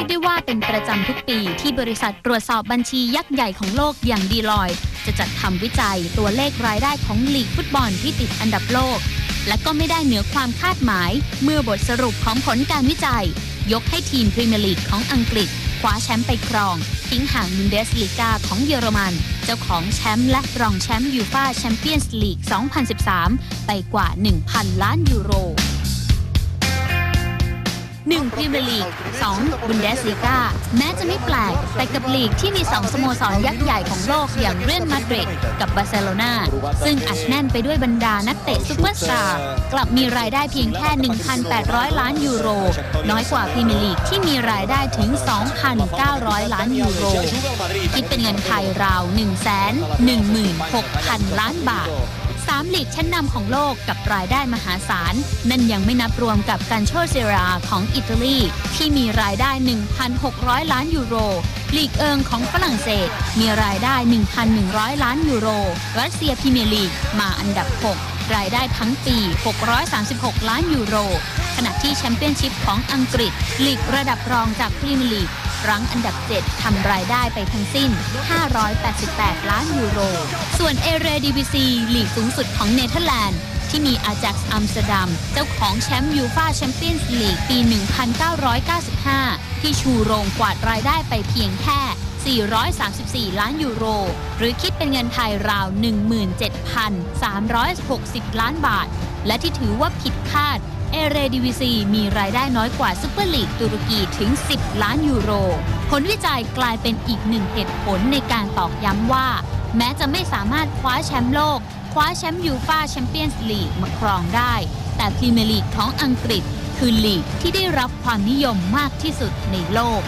ยกได้ว่าเป็นประจำทุกปีที่บริษัทตรวจสอบบัญชียักษ์ใหญ่ของโลกอย่างดีลอยจะจัดทำวิจัยตัวเลขรายได้ของลีกฟุตบอลที่ติดอันดับโลก และก็ไม่ได้เหนือความคาดหมาย เมื่อบทสรุปของผลการวิจัย ยกให้ทีมพรีเมียร์ลีกของอังกฤษ คว้าแชมป์ไปครอง ทิ้งห่างบุนเดสลีกาของเยอรมัน เจ้าของแชมป์และรองแชมป์ยูฟาแชมเปี้ยนส์ลีก 2013 ไปกว่า 1,000 ล้านยูโร 1. พรีเมียร์ลีก 2. บุนเดสลีกาแม้จะไม่แปลก แต่กับลีกที่มี 2 สโมสรยักษ์ใหญ่ของโลกอย่างเรอัลมาดริดกับบาร์เซโลนาซึ่งอัดแน่นไปด้วยบรรดานักเตะซุปเปอร์สตาร์กลับมีรายได้เพียงแค่ 1,800 ล้านยูโร น้อยกว่าพรีเมียร์ลีกที่มีรายได้ถึง 2,900 ล้านยูโร คิดเป็นเงินไทยราว 116,000 ล้านบาท สามลีกชั้นนำของโลกกับรายได้มหาศาล นั่นยังไม่นับรวมกับการโชเซราของอิตาลี ที่มีรายได้ 1,600 ล้านยูโรลีกเอิงของฝรั่งเศส มีรายได้ 1,100 ล้านยูโร รัสเซียพรีเมียร์ลีกมาอันดับ 6 รายได้ทั้งปี 636 ล้านยูโร ขณะที่แชมเปี้ยนชิพของอังกฤษลีกระดับรองจากพรีเมียร์ลีก รั้งอันดับ 7ทำรายได้ไปทั้งสิ้น 588 ล้านยูโร ส่วนเอเรดิวิซีลีกสูงสุดของเนเธอร์แลนด์ที่มีอาจักอัมสเตอร์ดัม เจ้าของแชมป์ยูฟาแชมเปี้ยนส์ลีกปี 1995 ที่ชูโรงกวาดรายได้ไปเพียงแค่ 434 ล้านยูโร หรือคิดเป็นเงินไทยราว 17,360 ล้านบาท และที่ถือว่าผิดคาด เอเรดิวิซีมีรายได้น้อยกว่าซุปเปอร์ลีกตุรกีถึง 10 ล้านยูโร ผลวิจัยกลายเป็นอีกหนึ่งเหตุผลในการตอกย้ำว่า แม้จะไม่สามารถคว้าแชมป์โลก คว้าแชมป์ยูฟาแชมเปี้ยนส์ลีกมาครองได้ แต่พรีเมียร์ลีกของอังกฤษ คือลีกที่ได้รับความนิยมมากที่สุดในโลก